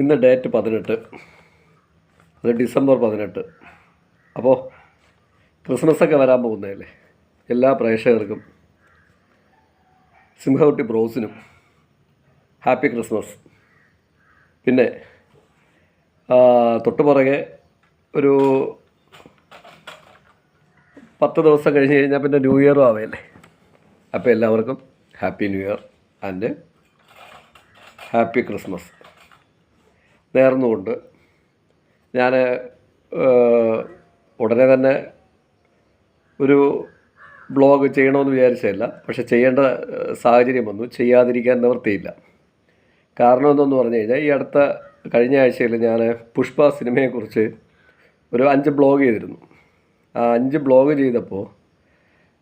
ഇന്ന് ഡേറ്റ് പതിനെട്ട്. അത് ഡിസംബർ പതിനെട്ട്. അപ്പോൾ ക്രിസ്മസൊക്കെ വരാൻ പോകുന്നതല്ലേ? എല്ലാ പ്രേക്ഷകർക്കും സിംഹകുട്ടി ബ്രോസിനും ഹാപ്പി ക്രിസ്മസ്. പിന്നെ തൊട്ടുപുറകെ തൊട്ട് പുറകെ ഒരു പത്ത് ദിവസം കഴിഞ്ഞ് കഴിഞ്ഞാൽ പിന്നെ ന്യൂ ഇയറും ആവേല്ലേ? അപ്പോൾ എല്ലാവർക്കും happy new year and happy Christmas. നേർന്നുകൊണ്ട് ഞാൻ ഉടനെ തന്നെ ഒരു ബ്ലോഗ് ചെയ്യണമെന്ന് വിചാരിച്ചതല്ല പക്ഷെ ചെയ്യേണ്ട സാഹചര്യം വന്നു. ചെയ്യാതിരിക്കാൻ നിവൃത്തിയില്ല. കാരണം എന്തെന്ന് പറഞ്ഞു കഴിഞ്ഞാൽ ഈ അടുത്ത കഴിഞ്ഞ ആഴ്ചയിൽ ഞാൻ പുഷ്പ സിനിമയെക്കുറിച്ച് ഒരു അഞ്ച് ബ്ലോഗ് ചെയ്തിരുന്നു. ആ അഞ്ച് ബ്ലോഗ് ചെയ്തപ്പോൾ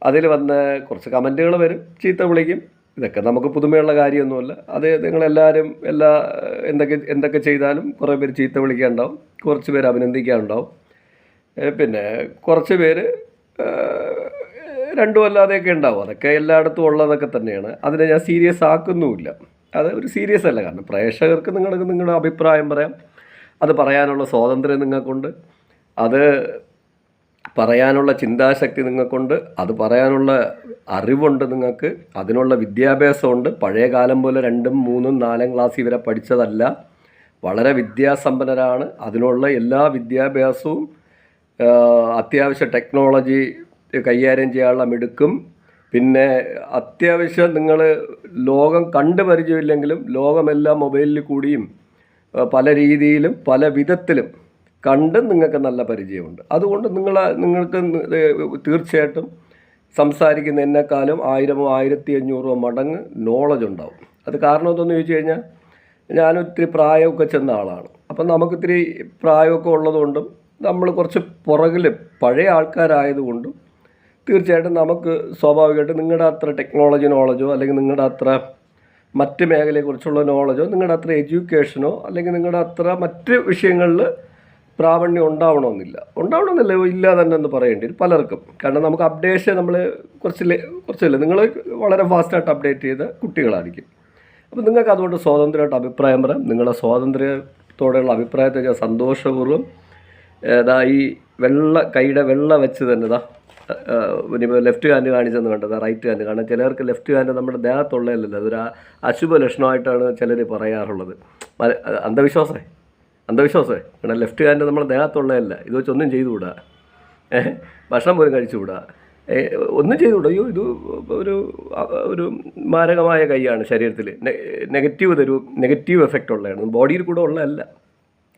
അതിൽ വന്ന കുറച്ച് കമന്റുകൾ വരും ചീത്ത വിളിക്കും ഇതൊക്കെ നമുക്ക് പുതുമയുള്ള കാര്യമൊന്നുമല്ല. അത് നിങ്ങളെല്ലാവരും എല്ലാ എന്തൊക്കെ എന്തൊക്കെ ചെയ്താലും കുറേ പേര് ചീത്ത വിളിക്കാനുണ്ടാവും. കുറച്ച് പേര് അഭിനന്ദിക്കാനുണ്ടാവും. പിന്നെ കുറച്ച് പേര് രണ്ടും അല്ലാതെയൊക്കെ ഉണ്ടാവും. അതൊക്കെ എല്ലായിടത്തും ഉള്ളതൊക്കെ തന്നെയാണ്. അതിനെ ഞാൻ സീരിയസ് ആക്കുന്നുമില്ല. അത് ഒരു സീരിയസ് അല്ല. കാരണം പ്രേക്ഷകർക്ക് നിങ്ങൾക്ക് നിങ്ങളുടെ അഭിപ്രായം പറയാം. അത് പറയാനുള്ള സ്വാതന്ത്ര്യം നിങ്ങൾക്കുണ്ട്. അത് പറയാനുള്ള ചിന്താശക്തി നിങ്ങൾക്കുണ്ട് അത് പറയാനുള്ള അറിവുണ്ട് നിങ്ങൾക്ക് അതിനുള്ള വിദ്യാഭ്യാസമുണ്ട്. പഴയ കാലം പോലെ രണ്ടും മൂന്നും നാലാം ക്ലാസ് വരെ പഠിച്ചതല്ല. വളരെ വിദ്യാസമ്പന്നരാണ്. അതിനുള്ള എല്ലാ വിദ്യാഭ്യാസവും അത്യാവശ്യ ടെക്നോളജി കൈകാര്യം ചെയ്യാനുള്ള മിടുക്കും. പിന്നെ അത്യാവശ്യം നിങ്ങൾ ലോകം കണ്ട് പരിചയമില്ലെങ്കിലും ലോകമെല്ലാം മൊബൈലിൽ കൂടിയും പല രീതിയിലും പല വിധത്തിലും കണ്ടും നിങ്ങൾക്ക് നല്ല പരിചയമുണ്ട്. അതുകൊണ്ട് നിങ്ങൾ നിങ്ങൾക്ക് തീർച്ചയായിട്ടും സംസാരിക്കുന്ന എന്നെക്കാളും ആയിരമോ ആയിരത്തി അഞ്ഞൂറോ മടങ്ങ് നോളജ് ഉണ്ടാവും. അത് കാരണം എന്തെന്ന് ചോദിച്ചു കഴിഞ്ഞാൽ ഞാനൊത്തിരി പ്രായമൊക്കെ ചെന്ന ആളാണ്. അപ്പം നമുക്കിത്തിരി പ്രായമൊക്കെ ഉള്ളതുകൊണ്ടും നമ്മൾ കുറച്ച് പുറകിൽ പഴയ ആൾക്കാരായതുകൊണ്ടും തീർച്ചയായിട്ടും നമുക്ക് സ്വാഭാവികമായിട്ട് നിങ്ങളുടെ അത്ര ടെക്നോളജി നോളജോ അല്ലെങ്കിൽ നിങ്ങളുടെ അത്ര മറ്റ് മേഖലയെക്കുറിച്ചുള്ള നോളജോ നിങ്ങളുടെ അത്ര എഡ്യൂക്കേഷനോ അല്ലെങ്കിൽ നിങ്ങളുടെ അത്ര മറ്റ് വിഷയങ്ങളിൽ പ്രാവണ്യം ഉണ്ടാവണമെന്നില്ല. ഉണ്ടാവണമെന്നില്ല ഇല്ല തന്നെ എന്ന് പറയേണ്ടി പലർക്കും. കാരണം നമുക്ക് അപ്ഡേഷൻ നമ്മൾ കുറച്ച് കുറച്ചില്ല നിങ്ങൾ വളരെ ഫാസ്റ്റായിട്ട് അപ്ഡേറ്റ് ചെയ്ത കുട്ടികളായിരിക്കും. അപ്പോൾ നിങ്ങൾക്ക് അതുകൊണ്ട് സ്വാതന്ത്ര്യമായിട്ട് അഭിപ്രായം പറയാം. നിങ്ങളുടെ സ്വാതന്ത്ര്യത്തോടെയുള്ള അഭിപ്രായത്തെ ഞാൻ സന്തോഷപൂർവം ഏതാ ഈ വെള്ള കൈയുടെ വെള്ള വെച്ച് തന്നെ ഇതാ ഇനിയിപ്പോൾ ലെഫ്റ്റ് ഹാൻഡ് കാണിച്ചെന്ന് കണ്ടത് റൈറ്റ് ഹാൻഡ് കാരണം ചിലർക്ക് ലെഫ്റ്റ് ഹാൻഡ് നമ്മുടെ ദേഹത്തുള്ളതല്ലല്ലോ. അതൊരു അശുഭ ലക്ഷണമായിട്ടാണ് ചിലർ പറയാറുള്ളത്. അന്ധവിശ്വാസേ അന്ധവിശ്വാസമേ? കാരണം ലെഫ്റ്റ് ഹാൻഡ് നമ്മുടെ ദേഹത്തുള്ളതല്ല. ഇത് വെച്ച് ഒന്നും ചെയ്തുകൂടാ. ഏഹ് ഭക്ഷണം പോലും കഴിച്ചുകൂടാ. കൂടാ ഒന്നും ചെയ്തുകൂടാ. അയ്യോ ഇത് ഒരു ഒരു മാരകമായ കൈയാണ് ശരീരത്തിൽ നെഗറ്റീവ് തരൂ നെഗറ്റീവ് എഫക്റ്റ് ഉള്ളതാണ്. ബോഡിയിൽ കൂടെ ഉള്ളതല്ല.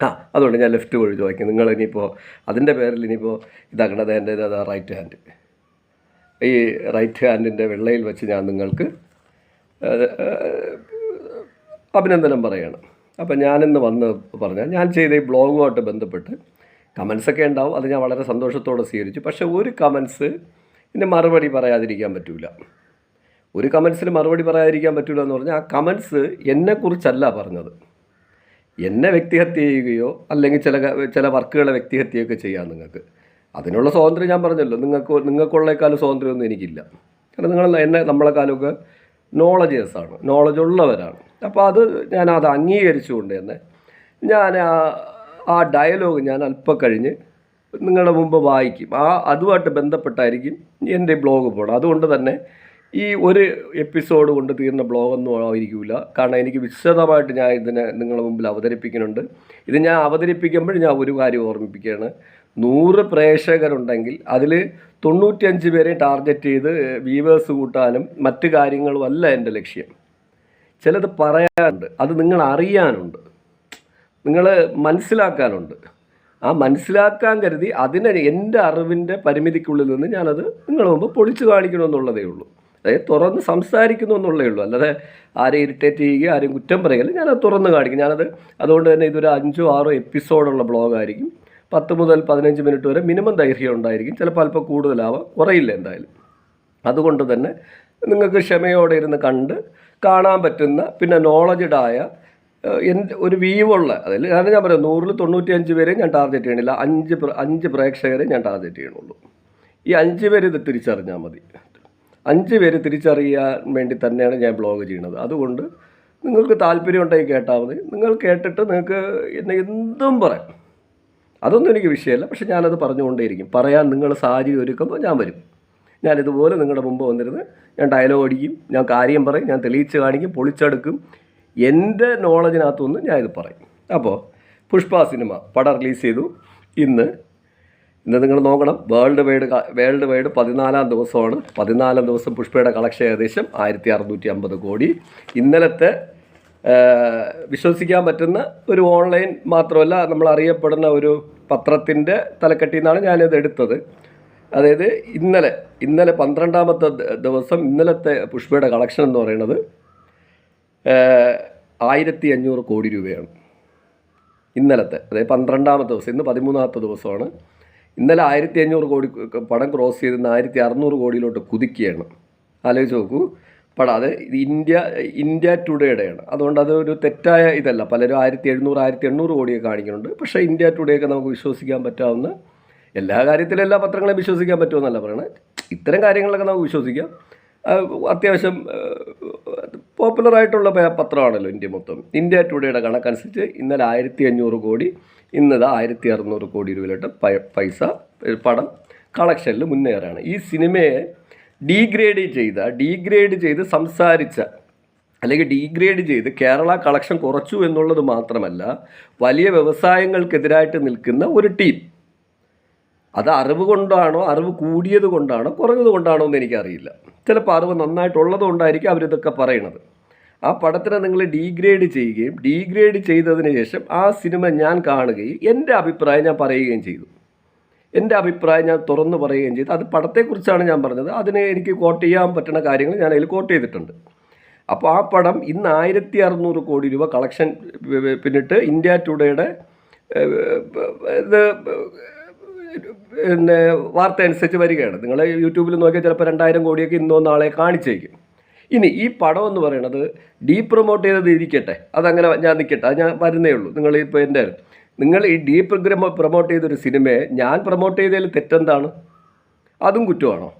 ആ അതുകൊണ്ട് ഞാൻ ലെഫ്റ്റ് വഴി ചോദിക്കും നിങ്ങൾ ഇനിയിപ്പോൾ അതിന്റെ പേരിൽ ഇനിയിപ്പോൾ ഇതാക്കണത് എന്റെ അതാ റൈറ്റ് ഹാൻഡ് ഈ റൈറ്റ് ഹാൻഡിന്റെ വെള്ളയിൽ വെച്ച് ഞാൻ നിങ്ങൾക്ക് അഭിനന്ദനം പറയാണ്. അപ്പം ഞാനിന്ന് വന്ന് പറഞ്ഞാൽ ഞാൻ ചെയ്ത ഈ ബ്ലോഗുമായിട്ട് ബന്ധപ്പെട്ട് കമൻസൊക്കെ ഉണ്ടാവും. അത് ഞാൻ വളരെ സന്തോഷത്തോടെ സ്വീകരിച്ചു. പക്ഷേ ഒരു കമൻസ് ഇതിന്റെ മറുപടി പറയാതിരിക്കാൻ പറ്റില്ല ഒരു കമൻസിന് മറുപടി പറയാതിരിക്കാൻ പറ്റില്ല എന്ന് പറഞ്ഞാൽ ആ കമൻസ് എന്നെക്കുറിച്ചല്ല പറഞ്ഞത്. എന്നെ വ്യക്തിഹത്യ ചെയ്യുകയോ അല്ലെങ്കിൽ ചില ചില വർക്കുകളെ വ്യക്തിഹത്യയൊക്കെ ചെയ്യാം നിങ്ങൾക്ക്. അതിനുള്ള സ്വാതന്ത്ര്യം ഞാൻ പറഞ്ഞല്ലോ. നിങ്ങൾക്ക് നിങ്ങൾക്കുള്ളേക്കാളും സ്വാതന്ത്ര്യമൊന്നും എനിക്കില്ല. കാരണം നിങ്ങൾ എന്നെ നമ്മളെക്കാളൊക്കെ നോളജേഴ്സാണ് ആണ്. നോളജ് ഉള്ളവരാണ്. അപ്പോൾ അത് ഞാൻ അത് അംഗീകരിച്ചുകൊണ്ട് തന്നെ ഞാൻ ആ ഡയലോഗ് ഞാൻ അല്പം കഴിഞ്ഞ് നിങ്ങളുടെ മുമ്പ് വായിക്കും. ആ അതുമായിട്ട് ബന്ധപ്പെട്ടായിരിക്കും എന്റെ ബ്ലോഗ് പോകണം അതുകൊണ്ട് തന്നെ ഈ ഒരു എപ്പിസോഡ് കൊണ്ട് തീർന്ന ബ്ലോഗൊന്നും ആയിരിക്കില്ല. കാരണം എനിക്ക് വിശദമായിട്ട് ഞാൻ ഇതിനെ നിങ്ങളുടെ മുമ്പിൽ അവതരിപ്പിക്കുന്നുണ്ട്. ഇത് ഞാൻ അവതരിപ്പിക്കുമ്പോൾ ഞാൻ ഒരു കാര്യം ഓർമ്മിപ്പിക്കുകയാണ്. നൂറ് പ്രേക്ഷകരുണ്ടെങ്കിൽ അതിൽ തൊണ്ണൂറ്റിയഞ്ച് പേരെ ടാർഗറ്റ് ചെയ്ത് വ്യൂവേഴ്സ് കൂട്ടാനും മറ്റു കാര്യങ്ങളും അല്ല എന്റെ ലക്ഷ്യം. ചിലത് പറയാനുണ്ട്. അത് നിങ്ങൾ അറിയാനുണ്ട്. നിങ്ങൾ മനസ്സിലാക്കാനുണ്ട്. ആ മനസ്സിലാക്കാൻ കരുതി അതിനെ എന്റെ അറിവിന്റെ പരിമിതിക്കുള്ളിൽ നിന്ന് ഞാനത് നിങ്ങളുടെ മുമ്പ് പൊളിച്ചു കാണിക്കണമെന്നുള്ളതേ ഉള്ളൂ. അതായത് തുറന്ന് സംസാരിക്കുന്നു എന്നുള്ളതേ ഉള്ളൂ. അല്ലാതെ ആരെ ഇറിറ്റേറ്റ് ചെയ്യുക ആരെയും കുറ്റം പറയുകയില്ല. ഞാനത് തുറന്ന് കാണിക്കും. ഞാനത് അതുകൊണ്ട് തന്നെ ഇതൊരു അഞ്ചോ ആറോ എപ്പിസോഡുള്ള ബ്ലോഗായിരിക്കും. പത്ത് മുതൽ പതിനഞ്ച് മിനിറ്റ് വരെ മിനിമം ദൈർഘ്യം ഉണ്ടായിരിക്കും. ചിലപ്പോൾ അല്പം കൂടുതലാവാം. കുറയില്ല എന്തായാലും. അതുകൊണ്ട് തന്നെ നിങ്ങൾക്ക് ക്ഷമയോടെ ഇരുന്ന് കണ്ട് കാണാൻ പറ്റുന്ന പിന്നെ നോളജഡായ എന്റെ ഒരു വീവുള്ള അതിൽ കാരണം ഞാൻ പറയാം നൂറിൽ തൊണ്ണൂറ്റി അഞ്ച് പേരെ ഞാൻ ടാർഗറ്റ് ചെയ്യണില്ല അഞ്ച് അഞ്ച് പ്രേക്ഷകരെ ഞാൻ ടാർഗറ്റ് ചെയ്യണുള്ളൂ. ഈ അഞ്ച് പേര് ഇത് തിരിച്ചറിഞ്ഞാൽ മതി. അഞ്ച് പേര് തിരിച്ചറിയാൻ വേണ്ടി തന്നെയാണ് ഞാൻ ബ്ലോഗ് ചെയ്യുന്നത്. അതുകൊണ്ട് നിങ്ങൾക്ക് താല്പര്യം ഉണ്ടെങ്കിൽ കേട്ടാൽ മതി. നിങ്ങൾ കേട്ടിട്ട് നിങ്ങൾക്ക് എന്നെ എന്തും പറയാം. അതൊന്നും എനിക്ക് വിഷയമല്ല. പക്ഷെ ഞാനത് പറഞ്ഞുകൊണ്ടേയിരിക്കും. പറയാൻ നിങ്ങൾ സാഹചര്യം ഒരുക്കുമ്പോൾ ഞാൻ വരും. ഞാൻ ഇതുപോലെ നിങ്ങളുടെ മുമ്പ് വന്നിരുന്ന് ഞാൻ ഡയലോഗ് അടിക്കും ഞാൻ കാര്യം പറയും ഞാൻ തെളിയിച്ച് കാണിക്കും പൊളിച്ചെടുക്കും. എന്റെ നോളജിനകത്തുനിന്ന് ഞാനിത് പറയും. അപ്പോൾ പുഷ്പ സിനിമ പടം റിലീസ് ചെയ്തു. ഇന്ന് ഇന്ന് നിങ്ങൾ നോക്കണം. വേൾഡ് വൈഡ് വേൾഡ് വൈഡ് പതിനാലാം ദിവസമാണ്. പതിനാലാം ദിവസം പുഷ്പയുടെ കളക്ഷൻ ഏകദേശം ആയിരത്തി അറുന്നൂറ്റി അമ്പത് കോടി. ഇന്നലത്തെ വിശ്വസിക്കാൻ പറ്റുന്ന ഒരു ഓൺലൈൻ മാത്രമല്ല നമ്മൾ അറിയപ്പെടുന്ന ഒരു പത്രത്തിന്റെ തലക്കെട്ടിൽ നിന്നാണ് ഞാനിത് എടുത്തത്. അതായത് ഇന്നലെ ഇന്നലെ പന്ത്രണ്ടാമത്തെ ദിവസം ഇന്നലത്തെ പുഷ്പയുടെ കളക്ഷൻ എന്ന് പറയുന്നത് ആയിരത്തി അഞ്ഞൂറ് കോടി രൂപയാണ്. ഇന്നലത്തെ അതായത് പന്ത്രണ്ടാമത്തെ ദിവസം ഇന്ന് പതിമൂന്നാമത്തെ ദിവസമാണ്. ഇന്നലെ ആയിരത്തി അഞ്ഞൂറ് കോടി പടം ക്രോസ് ചെയ്ത് ഇന്ന് ആയിരത്തി അറുന്നൂറ് കോടിയിലോട്ട് കുതിക്കുകയാണ്. ആലോചിച്ച് നോക്കൂ പടം അത് ഇന്ത്യ ഇന്ത്യ ടുഡേയുടെയാണ്. അതുകൊണ്ട് അത് ഒരു തെറ്റായ ഇതല്ല. പലരും ആയിരത്തി എഴുന്നൂറ് ആയിരത്തി എണ്ണൂറ് കോടിയൊക്കെ കാണിക്കുന്നുണ്ട്. പക്ഷേ ഇന്ത്യ ടുഡേയൊക്കെ നമുക്ക് വിശ്വസിക്കാൻ പറ്റാവുന്ന എല്ലാ കാര്യത്തിലും എല്ലാ പത്രങ്ങളെയും വിശ്വസിക്കാൻ പറ്റുമെന്നല്ല പറയണത് ഇത്തരം കാര്യങ്ങളൊക്കെ നമുക്ക് വിശ്വസിക്കാം. അത്യാവശ്യം പോപ്പുലറായിട്ടുള്ള പത്രമാണല്ലോ ഇന്ത്യ മൊത്തം. ഇന്ത്യ ടുഡേയുടെ കണക്കനുസരിച്ച് ഇന്നലെ ആയിരത്തി അഞ്ഞൂറ് കോടി ഇന്നത് ആയിരത്തി അറുന്നൂറ് കോടി രൂപയിലോട്ട് പൈസ പണം കളക്ഷനിൽ മുന്നേറാണ്. ഈ സിനിമയെ ഡീഗ്രേഡ് ചെയ്ത ഡീഗ്രേഡ് ചെയ്ത് സംസാരിച്ച അല്ലെങ്കിൽ ഡീഗ്രേഡ് ചെയ്ത് കേരള കളക്ഷൻ കുറച്ചു എന്നുള്ളത് മാത്രമല്ല വലിയ വ്യവസായങ്ങൾക്കെതിരായിട്ട് നിൽക്കുന്ന ഒരു ടീം അത് അറിവ് കൊണ്ടാണോ അറിവ് കൂടിയത് കൊണ്ടാണോ കുറഞ്ഞത് കൊണ്ടാണോ എന്ന് എനിക്കറിയില്ല. ചിലപ്പോൾ അറിവ് നന്നായിട്ടുള്ളത് കൊണ്ടായിരിക്കും അവരിതൊക്കെ പറയണത് ആ പടത്തിനെ നിങ്ങൾ ഡീഗ്രേഡ് ചെയ്യുകയും ഡീഗ്രേഡ് ചെയ്തതിന് ശേഷം ആ സിനിമ ഞാൻ കാണുകയും എന്റെ അഭിപ്രായം ഞാൻ പറയുകയും ചെയ്തു. എന്റെ അഭിപ്രായം ഞാൻ തുറന്നു പറയുകയും ചെയ്തു. അത് പടത്തെക്കുറിച്ചാണ് ഞാൻ പറഞ്ഞത്. അതിനെ എനിക്ക് കോട്ട് ചെയ്യാൻ പറ്റുന്ന കാര്യങ്ങൾ ഞാൻ അതിൽ കോട്ട് ചെയ്തിട്ടുണ്ട്. അപ്പോൾ ആ പടം ഇന്ന് ആയിരത്തി അറുന്നൂറ് കോടി രൂപ കളക്ഷൻ പിന്നിട്ട് ഇന്ത്യ ടുഡേയുടെ ഇത് പിന്നെ വാർത്ത അനുസരിച്ച് വരികയാണ്. നിങ്ങൾ യൂട്യൂബിൽ നോക്കിയാൽ ചിലപ്പോൾ രണ്ടായിരം കോടിയൊക്കെ ഇന്നോ നാളെ കാണിച്ചേക്കും. ഇനി ഈ പടം എന്ന് പറയുന്നത് ഡീ പ്രൊമോട്ട് ചെയ്തത് ഇരിക്കട്ടെ. അതങ്ങനെ ഞാൻ നിൽക്കട്ടെ അത് ഞാൻ വരുന്നേ ഉള്ളൂ. നിങ്ങൾ ഇപ്പോൾ എന്റെ നിങ്ങൾ ഈ ഡീ പ്രോ പ്രൊമോട്ട് ചെയ്തൊരു സിനിമയെ ഞാൻ പ്രൊമോട്ട് ചെയ്തതിൽ തെറ്റെന്താണ്? അതും കുറ്റമാണോ?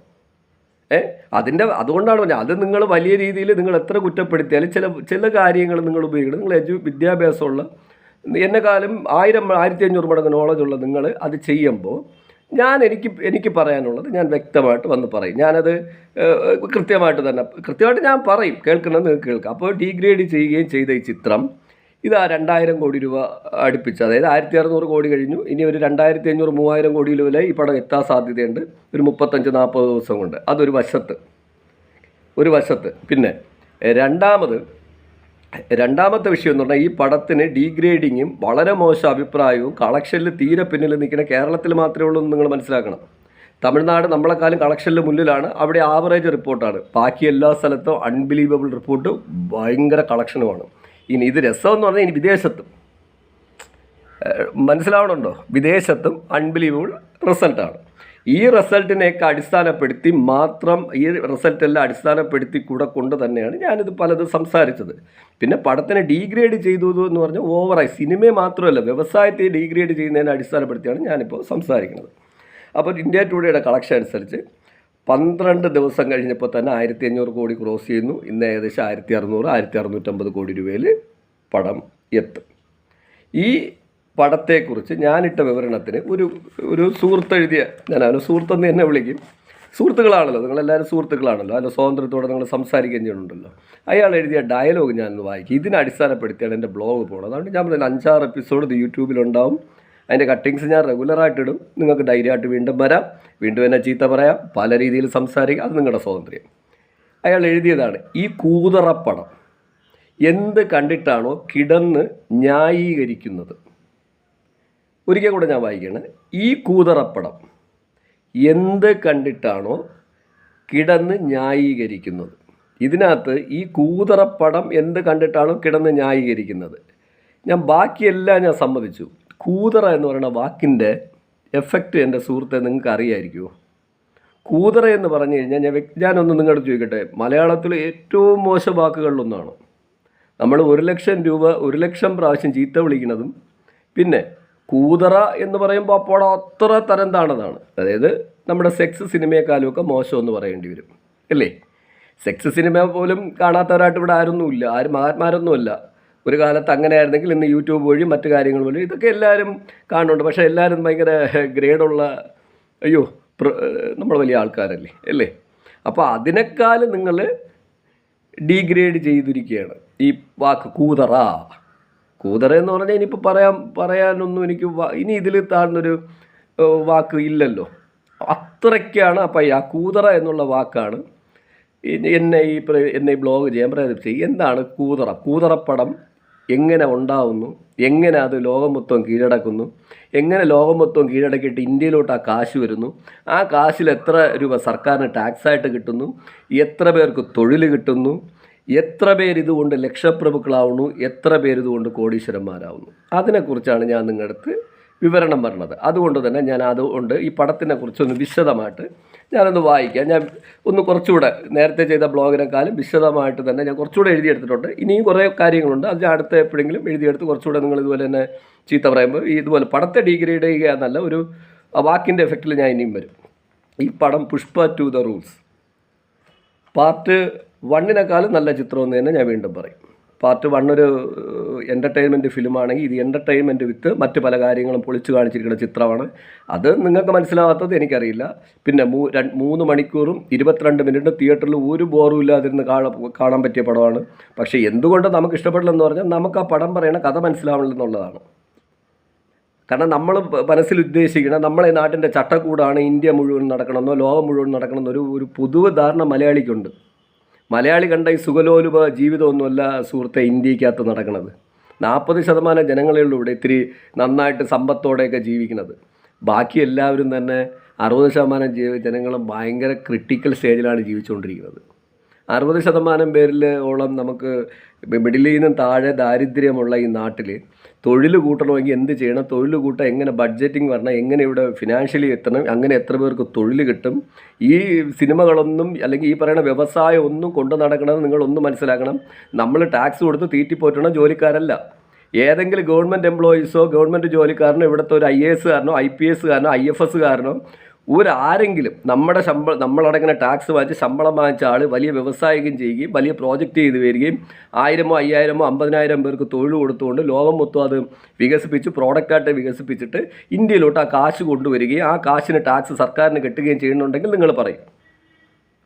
ഏ? അതിന്റെ അതുകൊണ്ടാണ് പറഞ്ഞത്. അത് നിങ്ങൾ വലിയ രീതിയിൽ നിങ്ങൾ എത്ര കുറ്റപ്പെടുത്തിയാലും ചില ചില കാര്യങ്ങൾ നിങ്ങൾ ഉപയോഗിക്കണം. നിങ്ങൾ എജു വിദ്യാഭ്യാസമുള്ള എന്നെക്കാളും ആയിരം ആയിരത്തി അഞ്ഞൂറ് മടങ്ങ് നോളജുള്ള നിങ്ങൾ അത് ചെയ്യുമ്പോൾ ഞാൻ എനിക്ക് എനിക്ക് പറയാനുള്ളത് ഞാൻ വ്യക്തമായിട്ട് വന്ന് പറയും. ഞാനത് കൃത്യമായിട്ട് തന്നെ കൃത്യമായിട്ട് ഞാൻ പറയും. കേൾക്കണമെന്ന് നിങ്ങൾക്ക് കേൾക്കാം. അപ്പോൾ ഡീഗ്രേഡ് ചെയ്യുകയും ചെയ്ത ഈ ചിത്രം ഇത് ആ രണ്ടായിരം കോടി രൂപ അടുപ്പിച്ച് അതായത് ആയിരത്തി അറുന്നൂറ് കോടി കഴിഞ്ഞു. ഇനി ഒരു രണ്ടായിരത്തി അഞ്ഞൂറ് മൂവായിരം കോടിയിൽ വില ഈ പടം എത്താൻ സാധ്യതയുണ്ട്. ഒരു മുപ്പത്തഞ്ച് നാൽപ്പത് ദിവസം കൊണ്ട്. അതൊരു വശത്ത്. ഒരു വശത്ത്. പിന്നെ രണ്ടാമത് രണ്ടാമത്തെ വിഷയം എന്ന് പറഞ്ഞാൽ ഈ പടത്തിന് ഡീഗ്രേഡിങ്ങും വളരെ മോശം അഭിപ്രായവും കളക്ഷനിൽ തീരെ പിന്നിൽ നിൽക്കുന്ന കേരളത്തിൽ മാത്രമേ ഉള്ളൂ എന്ന് നിങ്ങൾ മനസ്സിലാക്കണം. തമിഴ്നാട് നമ്മളെക്കാളും കളക്ഷനിൽ മുന്നിലാണ്. അവിടെ ആവറേജ് റിപ്പോർട്ടാണ്. ബാക്കി എല്ലാ സ്ഥലത്തും അൺബിലീവബിൾ റിപ്പോർട്ട് ഭയങ്കര കളക്ഷനുമാണ് ഇനി ഇത് രസമെന്ന് പറഞ്ഞാൽ ഇനി വിദേശത്തും. മനസ്സിലാവണമുണ്ടോ വിദേശത്തും അൺബിലീവബിൾ റിസൾട്ടാണ് ഈ റിസൾട്ടിനെയൊക്കെ അടിസ്ഥാനപ്പെടുത്തി മാത്രം ഈ റിസൾട്ടെല്ലാം അടിസ്ഥാനപ്പെടുത്തി കൂടെ കൊണ്ട് തന്നെയാണ് ഞാനിത് പലതും സംസാരിച്ചത്. പിന്നെ പടത്തിനെ ഡീഗ്രേഡ് ചെയ്തു എന്ന് പറഞ്ഞാൽ ഓവറായി സിനിമയെ മാത്രമല്ല വ്യവസായത്തെ ഡീഗ്രേഡ് ചെയ്യുന്നതിനെ അടിസ്ഥാനപ്പെടുത്തിയാണ് ഞാനിപ്പോൾ സംസാരിക്കുന്നത്. അപ്പോൾ ഇന്ത്യ ടുഡേയുടെ കളക്ഷൻ അനുസരിച്ച് പന്ത്രണ്ട് ദിവസം കഴിഞ്ഞപ്പോൾ തന്നെ ആയിരത്തി അഞ്ഞൂറ് കോടി ക്രോസ് ചെയ്യുന്നു. ഇന്ന് ഏകദേശം ആയിരത്തി അറുന്നൂറ് ആയിരത്തി അറുന്നൂറ്റമ്പത് കോടി രൂപയിൽ പടം എത്തും. ഈ പടത്തെക്കുറിച്ച് ഞാനിട്ട വിവരണത്തിന് ഒരു ഒരു സുഹൃത്ത് എഴുതിയ ഞാൻ അവനെ സുഹൃത്തെന്ന് എന്നെ വിളിക്കും. സുഹൃത്തുക്കളാണല്ലോ നിങ്ങളെല്ലാവരും സുഹൃത്തുക്കളാണല്ലോ അതിന്റെ സ്വാതന്ത്ര്യത്തോടെ നിങ്ങൾ സംസാരിക്കുകയും ചെയ്യുന്നുണ്ടല്ലോ. അയാൾ എഴുതിയ ഡയലോഗ് ഞാനൊന്ന് വായിക്കും. ഇതിനെ അടിസ്ഥാനപ്പെടുത്തിയാണ് എന്റെ ബ്ലോഗ് പോകുന്നത്. അതുകൊണ്ട് ഞാൻ പറഞ്ഞാൽ അഞ്ചാറ് എപ്പിസോഡ് ഇത് യൂട്യൂബിലുണ്ടാവും അതിന്റെ കട്ടിങ്സ് ഞാൻ റെഗുലറായിട്ട് ഇടും. നിങ്ങൾക്ക് ധൈര്യമായിട്ട് വീണ്ടും വരാം. വീണ്ടും എന്നെ ചീത്ത പറയാം. പല രീതിയിൽ സംസാരിക്കുക അത് നിങ്ങളുടെ സ്വാതന്ത്ര്യം. അയാൾ എഴുതിയതാണ് ഈ കൂതറപ്പടം എന്ത് കണ്ടിട്ടാണോ കിടന്ന് ന്യായീകരിക്കുന്നത്? ഒരിക്കൽ കൂടെ ഞാൻ വായിക്കുകയാണ് ഈ കൂതറപ്പടം എന്ത് കണ്ടിട്ടാണോ കിടന്ന് ന്യായീകരിക്കുന്നത്? ഇതിനകത്ത് ഈ കൂതറപ്പടം എന്ത് കണ്ടിട്ടാണോ കിടന്ന് ന്യായീകരിക്കുന്നത്? ഞാൻ ബാക്കിയെല്ലാം ഞാൻ സമ്മതിച്ചു. കൂതറ എന്ന് പറയുന്ന വാക്കിന്റെ എഫക്റ്റ് എന്റെ സുഹൃത്തെ നിങ്ങൾക്ക് അറിയായിരിക്കുമോ? കൂതറ എന്ന് പറഞ്ഞു കഴിഞ്ഞാൽ ഞാൻ ഞാനൊന്ന് നിങ്ങളോട് ചോദിക്കട്ടെ. മലയാളത്തിൽ ഏറ്റവും മോശം വാക്കുകളിലൊന്നാണ്. നമ്മൾ ഒരു ലക്ഷം രൂപ ഒരു ലക്ഷം പ്രാവശ്യം ചീത്ത വിളിക്കുന്നതും പിന്നെ കൂതറ എന്ന് പറയുമ്പോൾ അപ്പോൾ അത്ര തരം താണതാണ് അതായത് നമ്മുടെ സെക്സ് സിനിമയെക്കാളും ഒക്കെ എന്ന് പറയേണ്ടി വരും. അല്ലേ? സെക്സ് സിനിമ പോലും കാണാത്തവരായിട്ട് ഇവിടെ ആരൊന്നുമില്ല ആരും മഹാത്മാരൊന്നുമല്ല ഒരു കാലത്ത് അങ്ങനെ ആയിരുന്നെങ്കിൽ ഇന്ന് യൂട്യൂബ് വഴി മറ്റു കാര്യങ്ങൾ വഴി ഇതൊക്കെ എല്ലാവരും കാണുന്നുണ്ട്. പക്ഷേ എല്ലാവരും ഭയങ്കര ഗ്രേഡുള്ള അയ്യോ നമ്മൾ വലിയ ആൾക്കാരല്ലേ? അല്ലേ? അപ്പോൾ അതിനേക്കാൾ നിങ്ങൾ ഡീഗ്രേഡ് ചെയ്തിരിക്കുകയാണ് ഈ വാക്ക് കൂതറ. കൂതറ എന്ന് പറഞ്ഞാൽ ഇനിയിപ്പോൾ പറയാൻ പറയാനൊന്നും എനിക്ക് ഇനി ഇതിൽ താഴ്ന്നൊരു വാക്ക് ഇല്ലല്ലോ. അത്രയ്ക്കാണ് അപ്പം ആ കൂതറ എന്നുള്ള വാക്കാണ്. എന്നെ ഈ എന്നെ ബ്ലോഗ് ചെയ്യാൻ പ്രേരിപ്പിച്ചത് എന്താണ് കൂതറ? കൂതറപ്പടം എങ്ങനെ ഉണ്ടാവുന്നു? എങ്ങനെ അത് ലോകം മൊത്തം കീഴടക്കുന്നു? എങ്ങനെ ലോകം മൊത്തം കീഴടക്കിയിട്ട് ഇന്ത്യയിലോട്ട് ആ കാശ് വരുന്നു? ആ കാശിൽ എത്ര രൂപ സർക്കാരിന് ടാക്സായിട്ട് കിട്ടുന്നു? എത്ര പേർക്ക് തൊഴിൽ കിട്ടുന്നു? എത്ര പേര് ഇതുകൊണ്ട് ലക്ഷപ്രഭുക്കളാവുന്നു എത്ര പേര് ഇതുകൊണ്ട് കോടീശ്വരന്മാരാവുന്നു? അതിനെക്കുറിച്ചാണ് ഞാൻ നിങ്ങളുടെ അടുത്ത് വിവരണം പറഞ്ഞത്. അതുകൊണ്ട് തന്നെ ഞാൻ അതുകൊണ്ട് ഈ പടത്തിനെ കുറിച്ചൊന്ന് വിശദമായിട്ട് ഞാനൊന്ന് വായിക്കാം. ഞാൻ ഒന്ന് കുറച്ചുകൂടെ നേരത്തെ ചെയ്ത ബ്ലോഗിനെക്കാളും വിശദമായിട്ട് തന്നെ ഞാൻ കുറച്ചുകൂടെ എഴുതിയെടുത്തിട്ടുണ്ട്. ഇനിയും കുറേ കാര്യങ്ങളുണ്ട്. അത് അടുത്ത് എപ്പോഴെങ്കിലും എഴുതിയെടുത്ത് കുറച്ചുകൂടെ നിങ്ങൾ ഇതുപോലെ തന്നെ ചീത്ത പറയുമ്പോൾ ഈ ഇതുപോലെ പടത്തെ ഡിഗ്രേഡ് ചെയ്യുക എന്നല്ല ഒരു വാക്കിന്റെ എഫക്റ്റിൽ ഞാൻ ഇനിയും വരും. ഈ പടം Pushpa two the rules. Part വണ്ണിനേക്കാളും നല്ല ചിത്രം എന്ന് തന്നെ ഞാൻ വീണ്ടും പറയും. പാർട്ട് വൺ ഒരു എന്റർടൈൻമെന്റ് ഫിലിമാണെങ്കിൽ ഇത് എന്റർടൈൻമെന്റ് വിത്ത് മറ്റ് പല കാര്യങ്ങളും പൊളിച്ചു കാണിച്ചിരിക്കുന്ന ചിത്രമാണ്. അത് നിങ്ങൾക്ക് മനസ്സിലാവാത്തത് എനിക്കറിയില്ല. പിന്നെ മൂ മൂന്ന് മണിക്കൂറും ഇരുപത്തിരണ്ട് മിനിറ്റും തിയേറ്ററിൽ ഒരു ബോറും ഇല്ലാതിരുന്ന് കാണാൻ പറ്റിയ പടമാണ്. പക്ഷേ എന്തുകൊണ്ട് നമുക്ക് ഇഷ്ടപ്പെടില്ലെന്ന് പറഞ്ഞാൽ നമുക്ക് ആ പടം പറയുന്ന കഥ മനസ്സിലാവണമെന്നുള്ളതാണ് കാരണം നമ്മൾ മനസ്സിൽ ഉദ്ദേശിക്കുന്ന നമ്മളെ നാട്ടിന്റെ ചട്ടക്കൂടാണ് ഇന്ത്യ മുഴുവൻ നടക്കണമെന്നോ ലോകം മുഴുവൻ നടക്കണമെന്നോ ഒരു ഒരു പൊതുവെ ധാരണ മലയാളിക്കുണ്ട്. മലയാളി കണ്ട ഈ സുഖലോലുപ ജീവിതമൊന്നുമല്ല സുഹൃത്തെ ഇന്ത്യക്കകത്ത് നടക്കുന്നത്. നാൽപ്പത് ശതമാനം ജനങ്ങളേ ഉള്ളൂ ഇവിടെ ഇത്തിരി നന്നായിട്ട് സമ്പത്തോടെയൊക്കെ ജീവിക്കുന്നത്. ബാക്കി എല്ലാവരും തന്നെ അറുപത് ശതമാനം ജീവി ജനങ്ങളും ഭയങ്കര ക്രിട്ടിക്കൽ സ്റ്റേജിലാണ് ജീവിച്ചുകൊണ്ടിരിക്കുന്നത്. അറുപത് ശതമാനം പേരിൽ ഓളം നമുക്ക് മിഡിലിൽ നിന്നും താഴെ ദാരിദ്ര്യമുള്ള ഈ നാട്ടിൽ തൊഴിൽ കൂട്ടണമെങ്കിൽ എന്ത് ചെയ്യണം? തൊഴിൽ കൂട്ടാൻ എങ്ങനെ ബഡ്ജറ്റിംഗ് വരണം? എങ്ങനെ ഇവിടെ ഫിനാൻഷ്യലി എത്തണം? അങ്ങനെ എത്ര പേർക്ക് തൊഴിൽ കിട്ടും? ഈ സിനിമകളൊന്നും അല്ലെങ്കിൽ ഈ പറയുന്ന വ്യവസായം ഒന്നും കൊണ്ടു നടക്കണമെന്ന് നിങ്ങളൊന്നും മനസ്സിലാക്കണം. നമ്മൾ ടാക്സ് കൊടുത്ത് തീറ്റിപ്പോറ്റണ ജോലിക്കാരല്ല. ഏതെങ്കിലും ഗവൺമെന്റ് എംപ്ലോയീസോ ഗവൺമെന്റ് ജോലിക്കാരനോ ഇവിടുത്തെ ഒരു ഐ എ എസ്സുകാരനോ ഐ പി എസ്സുകാരനോ ഐ എഫ് എസ്സുകാരനോ ഒരു ആരെങ്കിലും നമ്മുടെ ശമ്പളം നമ്മളടങ്ങുന്ന ടാക്സ് വാങ്ങിച്ച് ശമ്പളം വാങ്ങിച്ച ആൾ വലിയ വ്യവസായികം ചെയ്യുകയും വലിയ പ്രോജക്റ്റ് ചെയ്തു വരികയും ആയിരമോ അയ്യായിരമോ അമ്പതിനായിരം പേർക്ക് തൊഴിൽ കൊടുത്തുകൊണ്ട് ലോകം മൊത്തം അത് വികസിപ്പിച്ച് പ്രോഡക്റ്റായിട്ട് വികസിപ്പിച്ചിട്ട് ഇന്ത്യയിലോട്ട് ആ കാശ് കൊണ്ടുവരികയും ആ കാശിന് ടാക്സ് സർക്കാരിന് കെട്ടുകയും ചെയ്യുന്നുണ്ടെങ്കിൽ നിങ്ങൾ പറയും.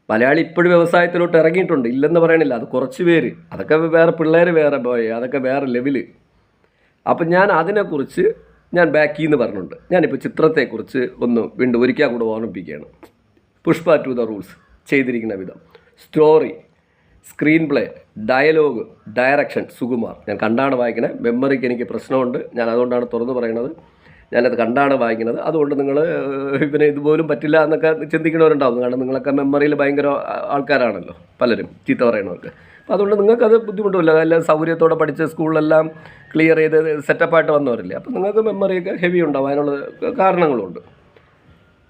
മലയാളി ഇപ്പോഴും വ്യവസായത്തിലോട്ട് ഇറങ്ങിയിട്ടുണ്ട്. ഇല്ലെന്ന് പറയണില്ല. അത് കുറച്ച് പേര്. അതൊക്കെ വേറെ പിള്ളേർ വേറെ പോയി അതൊക്കെ വേറെ ലെവൽ അപ്പം ഞാൻ അതിനെക്കുറിച്ച് ഞാൻ ബാക്കി എന്ന് പറഞ്ഞിട്ടുണ്ട്. ഞാനിപ്പോൾ ചിത്രത്തെക്കുറിച്ച് ഒന്ന് വീണ്ടും ഒരിക്കൽ കൂടെ ഓർമ്മിപ്പിക്കുകയാണ്. പുഷ്പ ടു ദ റൂൾസ് ചെയ്തിരിക്കുന്ന വിധം. Story screen play dialogue direction Sukumar. ഞാൻ കണ്ടാണ് വായിക്കണേ. മെമ്മറിക്ക് എനിക്ക് പ്രശ്നമുണ്ട്. ഞാൻ അതുകൊണ്ടാണ് തുറന്നു പറയുന്നത് ഞാനത് കണ്ടാണ് വായിക്കുന്നത് അതുകൊണ്ട് നിങ്ങൾ ഇവന് ഇതുപോലും പറ്റില്ല എന്നൊക്കെ ചിന്തിക്കുന്നവരുണ്ടാവും. കാരണം നിങ്ങളൊക്കെ മെമ്മറിയിൽ ഭയങ്കര ആൾക്കാരാണല്ലോ. പലരും ചീത്ത പറയുന്നവർക്ക്. അപ്പോൾ അതുകൊണ്ട് നിങ്ങൾക്കത് ബുദ്ധിമുട്ടില്ല എല്ലാം സൗകര്യത്തോടെ പഠിച്ച് സ്കൂളിലെല്ലാം ക്ലിയർ ചെയ്ത് സെറ്റപ്പായിട്ട് വന്നവരില്ലേ. അപ്പോൾ നിങ്ങൾക്ക് മെമ്മറിയൊക്കെ ഹെവി ഉണ്ടാവും. അതിനുള്ള കാരണങ്ങളുണ്ട്.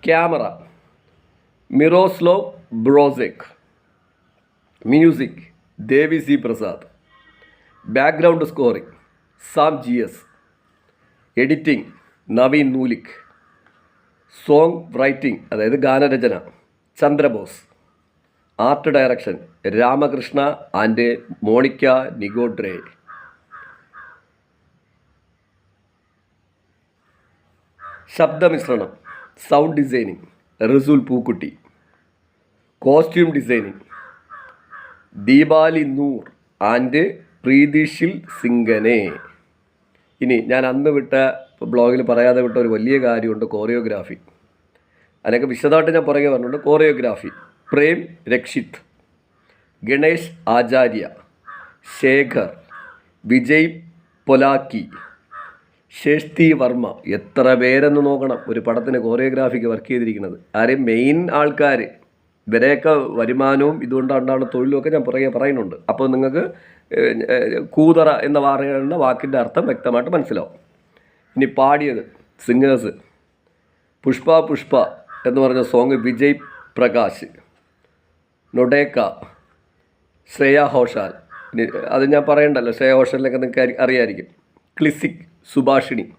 Camera Miroslaw Brozek music Devi Sri Prasad background scoring Sam G S editing Naveen Nooli song writing അതായത് ഗാനരചന. Chandrabose art direction Ramakrishna and Monika Nigotre ശബ്ദമിശ്രണം sound designing Resul Pookutty. Costume designing Deepali Noor and Preetisheel സിംഗനെ. ഇനി ഞാൻ അന്ന് വിട്ട ബ്ലോഗിൽ പറയാതെ വിട്ട ഒരു വലിയ കാര്യമുണ്ട് കോറിയോഗ്രാഫി അതിനൊക്കെ വിശദമായിട്ട് ഞാൻ പുറകെ പറഞ്ഞിട്ടുണ്ട് കോറിയോഗ്രാഫി പ്രേം രക്ഷിത് ഗണേഷ് ആചാര്യ ശേഖർ വിജയ് പൊലാക്കി ശേഷ്തി വർമ്മ. എത്ര പേരെന്ന് നോക്കണം. ഒരു പടത്തിന് കോറിയോഗ്രാഫിക്ക് വർക്ക് ചെയ്തിരിക്കുന്നത്. ആരെയും മെയിൻ ആൾക്കാർ ഇവരെയൊക്കെ വരുമാനവും ഇതുകൊണ്ടാണ് തൊഴിലുമൊക്കെ ഞാൻ പുറകെ പറയുന്നുണ്ട്. അപ്പോൾ നിങ്ങൾക്ക് കൂതറ എന്ന പറയുന്ന വാക്കിന്റെ അർത്ഥം വ്യക്തമായിട്ട് മനസ്സിലാവും. ഇനി പാടിയത് സിംഗേഴ്സ് പുഷ്പ പുഷ്പ എന്ന് പറഞ്ഞ സോങ് വിജയ് പ്രകാശ്. നൊഡേക്ക ശ്രേയ ഹോഷാൽ. അത് ഞാൻ പറയണ്ടല്ലോ ശ്രേയ ഹോഷാലിനൊക്കെ നിങ്ങൾക്ക് അറിയാമായിരിക്കും ക്ലിസിക് സുഭാഷിണി.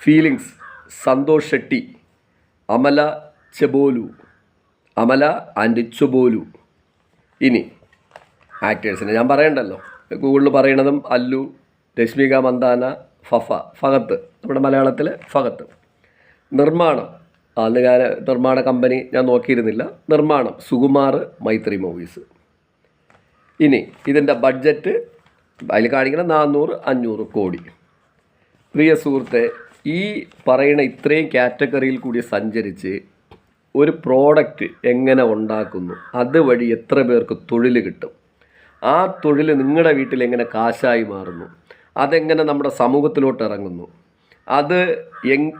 ഫീലിങ്സ് സന്തോഷ് ഷെട്ടി. അമല ചെബോലു. അമല ആൻഡ് ചെബോലു. ഇനി ആക്ടേഴ്സിനെ ഞാൻ പറയണ്ടല്ലോ. ഗൂഗിളിൽ പറയണതും അല്ലു രശ്മിക മന്ദാന ഫഫ ഫഹത്ത്. നമ്മുടെ മലയാളത്തിലെ ഫഹത്ത്. നിർമ്മാണം. അന്ന് ഞാൻ നിർമ്മാണ കമ്പനി ഞാൻ നോക്കിയിരുന്നില്ല. നിർമ്മാണം സുകുമാർ മൈത്രി മൂവീസ് ഇനി ഇതിന്റെ ബഡ്ജറ്റ് അതിൽ കാണിക്കണം നാനൂറ് അഞ്ഞൂറ് കോടി. പ്രിയ സുഹൃത്തെ ഈ പറയുന്ന ഇത്രയും കാറ്റഗറിയിൽ കൂടി സഞ്ചരിച്ച് ഒരു പ്രോഡക്റ്റ് എങ്ങനെ ഉണ്ടാക്കുന്നു? അതുവഴി എത്ര പേർക്ക് തൊഴിൽ കിട്ടും? ആ തൊഴിൽ നിങ്ങളുടെ വീട്ടിൽ എങ്ങനെ കാശായി മാറുന്നു? അതെങ്ങനെ നമ്മുടെ സമൂഹത്തിലോട്ട് ഇറങ്ങുന്നു? അത്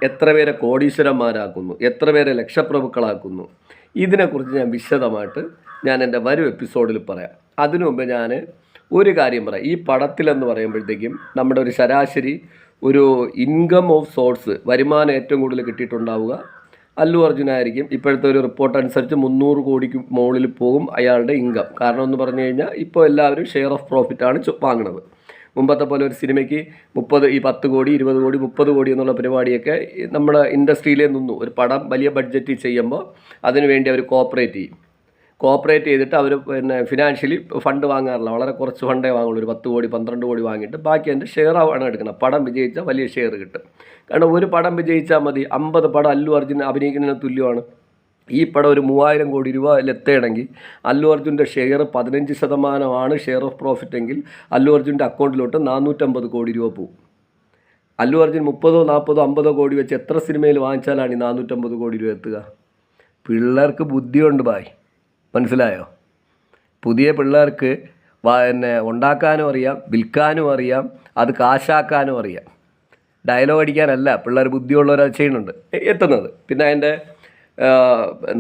എത്ര പേരെ കോടീശ്വരന്മാരാക്കുന്നു എത്ര പേരെ ലക്ഷപ്രഭുക്കളാക്കുന്നു ഇതിനെക്കുറിച്ച് ഞാൻ വിശദമായിട്ട് ഞാൻ എന്റെ വരും എപ്പിസോഡിൽ പറയാം. അതിനു മുമ്പ് ഞാൻ ഒരു കാര്യം പറയാം. ഈ പടത്തിലെന്ന് പറയുമ്പോഴത്തേക്കും നമ്മുടെ ഒരു ശരാശരി ഒരു ഇൻകം ഓഫ് സോഴ്സ് വരുമാനം ഏറ്റവും കൂടുതൽ കിട്ടിയിട്ടുണ്ടാവുക. അല്ലു അർജുനായിരിക്കും ഇപ്പോഴത്തെ ഒരു റിപ്പോർട്ട് അനുസരിച്ച് മുന്നൂറ് കോടിക്ക് മുകളിൽ പോകും അയാളുടെ ഇൻകം കാരണം എന്ന് പറഞ്ഞു കഴിഞ്ഞാൽ ഇപ്പോൾ എല്ലാവരും ഷെയർ ഓഫ് പ്രോഫിറ്റാണ് വാങ്ങുന്നത് മുമ്പത്തെ പോലെ ഒരു സിനിമയ്ക്ക് മുപ്പത് ഈ പത്ത് കോടി ഇരുപത് കോടി മുപ്പത് കോടി എന്നുള്ള പരിപാടിയൊക്കെ നമ്മുടെ ഇൻഡസ്ട്രിയിലേ നിന്നു. ഒരു പടം വലിയ ബഡ്ജറ്റിൽ ചെയ്യുമ്പോൾ അതിനു വേണ്ടി അവർ കോപ്പറേറ്റ് ചെയ്യും. കോപ്പറേറ്റ് ചെയ്തിട്ട് അവർ പിന്നെ ഫിനാൻഷ്യലി ഫണ്ട് വാങ്ങാറില്ല. വളരെ കുറച്ച് ഫണ്ടേ വാങ്ങുള്ളൂ. ഒരു പത്ത് കോടി പന്ത്രണ്ട് കോടി വാങ്ങിയിട്ട് ബാക്കി അതിന്റെ ഷെയറാണ് എടുക്കുന്നത്. പടം വിജയിച്ചാൽ വലിയ ഷെയർ കിട്ടും. കാരണം ഒരു പടം വിജയിച്ചാൽ മതി. അമ്പത് പടം അല്ലു അർജുൻ അഭിനയിക്കുന്നതിന് തുല്യമാണ്. ഈ പടം ഒരു മൂവായിരം കോടി രൂപ എത്തണമെങ്കിൽ അല്ലു അർജുന്റെ ഷെയർ പതിനഞ്ച് ശതമാനമാണ് ഷെയർ ഓഫ് പ്രോഫിറ്റ് എങ്കിൽ അല്ലു അർജുന്റെ അക്കൗണ്ടിലോട്ട് നാനൂറ്റമ്പത് കോടി രൂപ പോകും അല്ലു അർജുൻ മുപ്പതോ നാൽപ്പതോ അമ്പതോ കോടി വെച്ച് എത്ര സിനിമയിൽ വാങ്ങിച്ചാലാണ് ഈ നാനൂറ്റമ്പത് കോടി രൂപ എത്തുക? പിള്ളേർക്ക് ബുദ്ധിയുണ്ട് ബായ് മനസ്സിലായോ? പുതിയ പിള്ളേർക്ക് പിന്നെ ഉണ്ടാക്കാനും അറിയാം വിൽക്കാനും അറിയാം അത് കാശാക്കാനും അറിയാം. ഡയലോഗ് അടിക്കാനല്ല പിള്ളേർ ബുദ്ധിയുള്ളവരത് ചെയ്യുന്നുണ്ട്. എത്തുന്നത്. പിന്നെ അതിന്റെ